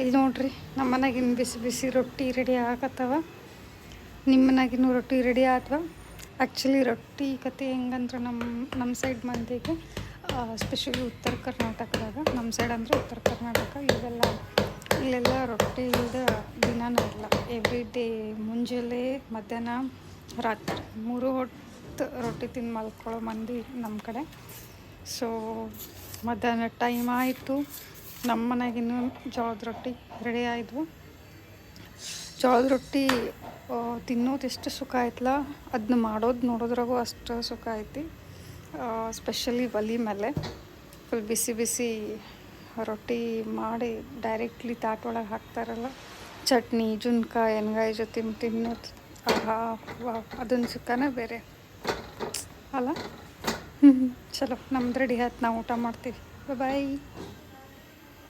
ಇಲ್ಲಿ ನೋಡ್ರಿ ನಮ್ಮ ಮನೆಗಿನ ಬಿಸಿ ಬಿಸಿ ರೊಟ್ಟಿ ರೆಡಿ ಆಗತ್ತವ. ನಿಮ್ಮ ಮನೆಗಿನ ರೊಟ್ಟಿ ರೆಡಿ ಆತವ. ಆ್ಯಕ್ಚುಲಿ ರೊಟ್ಟಿ ಕತೆ ಹೆಂಗಂದ್ರೆ ನಮ್ಮ ನಮ್ಮ ಸೈಡ್ ಮಂದಿಗೆ ಸ್ಪೆಷಲಿ ಉತ್ತರ ಕರ್ನಾಟಕದಾಗ ನಮ್ಮ ಸೈಡ್ ಅಂದರೆ ಉತ್ತರ ಕರ್ನಾಟಕ ಇವೆಲ್ಲ ಇಲ್ಲೆಲ್ಲ ರೊಟ್ಟಿ ಇಲ್ದ ದಿನನೇ ಇಲ್ಲ. ಎವ್ರಿ ಡೇ ಮುಂಜಾನೆ ಮಧ್ಯಾಹ್ನ, ರಾತ್ರಿ ಮೂರು ಹೊತ್ತು ರೊಟ್ಟಿ ತಿಂದು ಮಲ್ಕೊಳ್ಳೋ ಮಂದಿ ನಮ್ಮ ಕಡೆ. ಸೊ ಮಧ್ಯಾಹ್ನ ಟೈಮ್ ಆಯಿತು. ನಮ್ಮ ಮನೆಗಿನ್ನೂ ಜೋಳದ ರೊಟ್ಟಿ ರೆಡಿ ಆಯಿತು. ಜೋಳದ ರೊಟ್ಟಿ ತಿನ್ನೋದು ಎಷ್ಟು ಸುಖ ಆಯ್ತಲ್ಲ ಅದನ್ನ ಮಾಡೋದು ನೋಡೋದ್ರಾಗೂ ಅಷ್ಟು ಸುಖ ಐತಿ ಸ್ಪೆಷಲಿ ಒಲಿ ಮೇಲೆ ಫುಲ್ ಬಿಸಿ ಬಿಸಿ ರೊಟ್ಟಿ ಮಾಡಿ ಡೈರೆಕ್ಟ್ಲಿ ತಾಟ್ ಒಳಗೆ ಹಾಕ್ತಾರಲ್ಲ, ಚಟ್ನಿ ಜುನ್ಕ ಎಣ್ಗಾಯಿ ಜೊತೆ ತಿನ್ನೋದು, ಆಹಾ, ವಾ, ಅದೊಂದು ಸುಖನೇ ಬೇರೆ. ಅಲ್ಲ? ಹ್ಞೂ ಚಲೋ, ನಮ್ದು ರೆಡಿ ಆಯ್ತು, ನಾವು ಊಟ ಮಾಡ್ತೀವಿ. ಬಾಯ್